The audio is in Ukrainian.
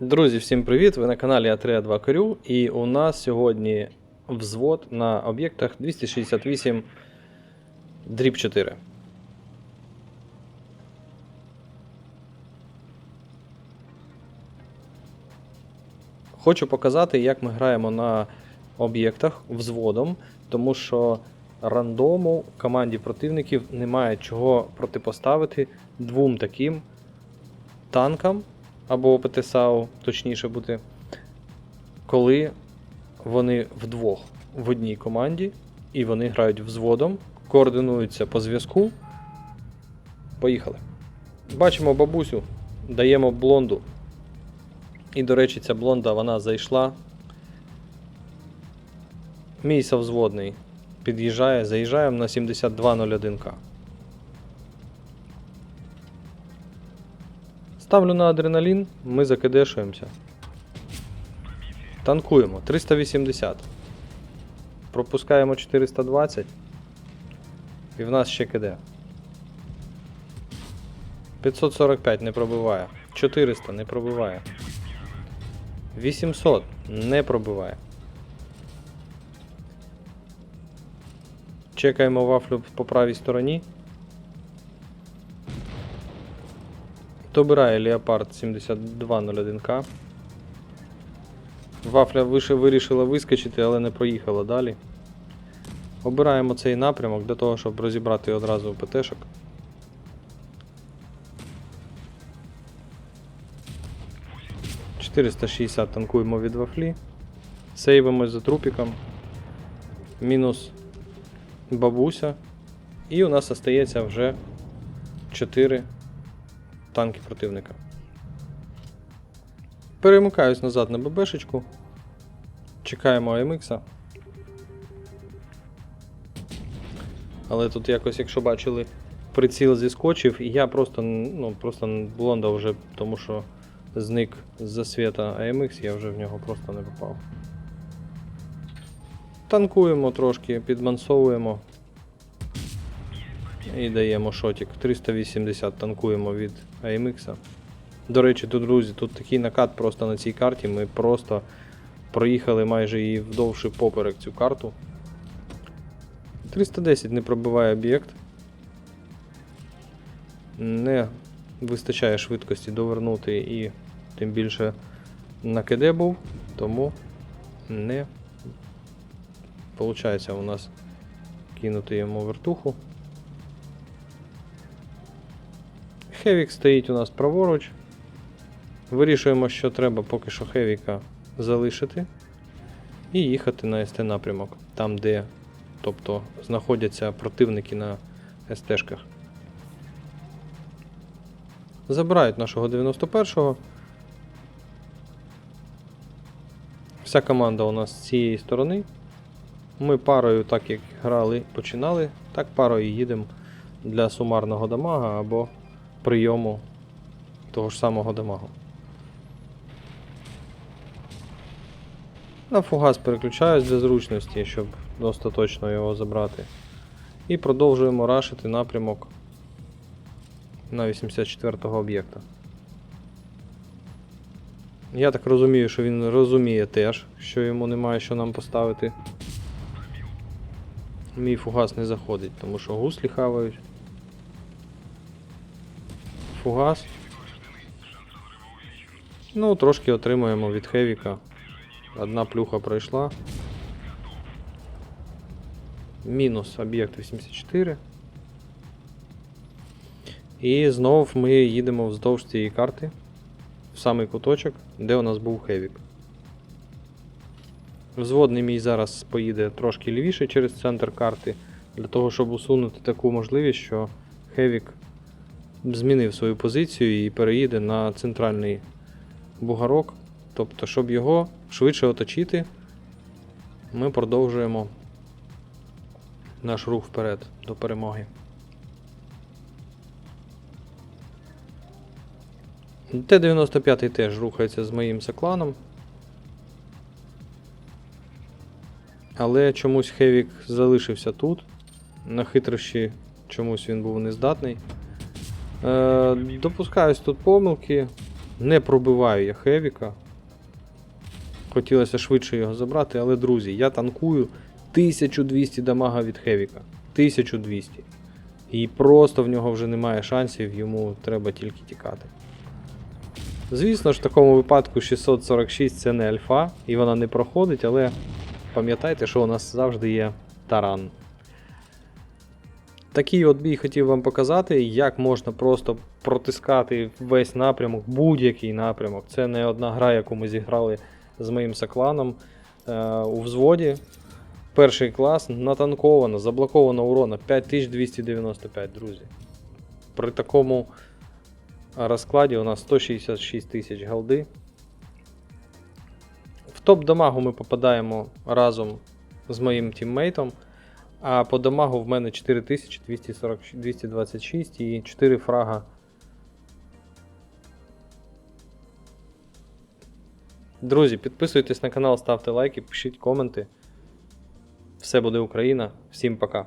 Друзі, всім привіт! Ви на каналі А3А2 Корю і у нас сьогодні взвод на об'єктах 268 дріб 4. Хочу показати, як ми граємо на об'єктах взводом, тому що рандому команді противників немає чого протипоставити двом таким танкам або ПТСАУ, точніше бути, коли вони вдвох в одній команді і вони грають взводом, координуються по зв'язку. Поїхали. Бачимо бабусю, даємо блонду. І, до речі, ця блонда вона зайшла. Мій совзводний під'їжджає, заїжджаємо на 7201К. Ставлю на адреналін, ми закидешуємося. Танкуємо 380. Пропускаємо 420. І в нас ще киде. 545 не пробиває. 400 не пробиває. 800 не пробиває. Чекаємо вафлю по правій стороні. Добирає Леопард 7201К. Вафля вище вирішила вискочити, але не проїхала далі. Обираємо цей напрямок для того, щоб розібрати одразу ПТшок. – 460 танкуємо від вафлі. Сейвимось за трупіком. Мінус бабуся. І у нас остається вже 4 танки противника. Перемикаюсь назад на ББшечку. Чекаємо АМХ. Але тут якось, якщо бачили, приціл зіскочив, і я просто, ну, просто блонда вже, тому що зник з засвіта AMX, я вже в нього просто не попав. Танкуємо трошки, підмансовуємо. І даємо шотик. 380 танкуємо від AMX. До речі, тут, друзі, тут такий накат просто на цій карті. Ми просто проїхали майже її вдовши поперек цю карту. 310 не пробиває об'єкт. Не вистачає швидкості довернути і тим більше на КД був, тому не виходить у нас кинути йому вертуху. Хевік стоїть у нас праворуч. Вирішуємо, що треба поки що Хевіка залишити і їхати на СТ напрямок, там, де тобто, знаходяться противники на СТшках. Забирають нашого 91-го. Вся команда у нас з цієї сторони. Ми парою, так як грали, починали, так парою їдемо для сумарного дамага або прийому того ж самого дамагу. На фугас переключаюсь для зручності, щоб достаточно його забрати. І продовжуємо рашити напрямок на 84-го об'єкта. Я так розумію, що він розуміє теж, що йому немає що нам поставити. Мій фугас не заходить, тому що гуслі хавають. Фугас. Ну, трошки отримуємо від Хевіка. Одна плюха пройшла. Мінус об'єкт 84. І знов ми їдемо вздовж цієї карти в самий куточок, де у нас був Хевік. Взводний мій зараз поїде трошки лівіше через центр карти, для того, щоб усунути таку можливість, що Хевік змінив свою позицію і переїде на центральний бугарок. Тобто, щоб його швидше оточити, ми продовжуємо наш рух вперед до перемоги. Т-95 теж рухається з моїм сокланом. Але чомусь Хевік залишився тут. На хитрощі чомусь він був нездатний. Е, допускаюсь тут помилки. Не пробиваю я Хевіка. Хотілося швидше його забрати, але друзі, я танкую 1200 дамага від Хевіка. 1200. І просто в нього вже немає шансів, йому треба тільки тікати. Звісно ж, в такому випадку 646 це не альфа, і вона не проходить, але пам'ятайте, що у нас завжди є таран. Такий от бій хотів вам показати, як можна просто протискати весь напрямок, будь-який напрямок. Це не одна гра, яку ми зіграли з моїм сокланом е, у взводі. Перший клас натанковано, заблоковано урона 5295, друзі. При такому розкладі у нас 166 тисяч голди. В топ дамагу ми попадаємо разом з моїм тіммейтом. А по дамагу в мене 4226 і 4 фрага. Друзі, підписуйтесь на канал, ставте лайки, пишіть коменти. Все буде Україна. Всім пока.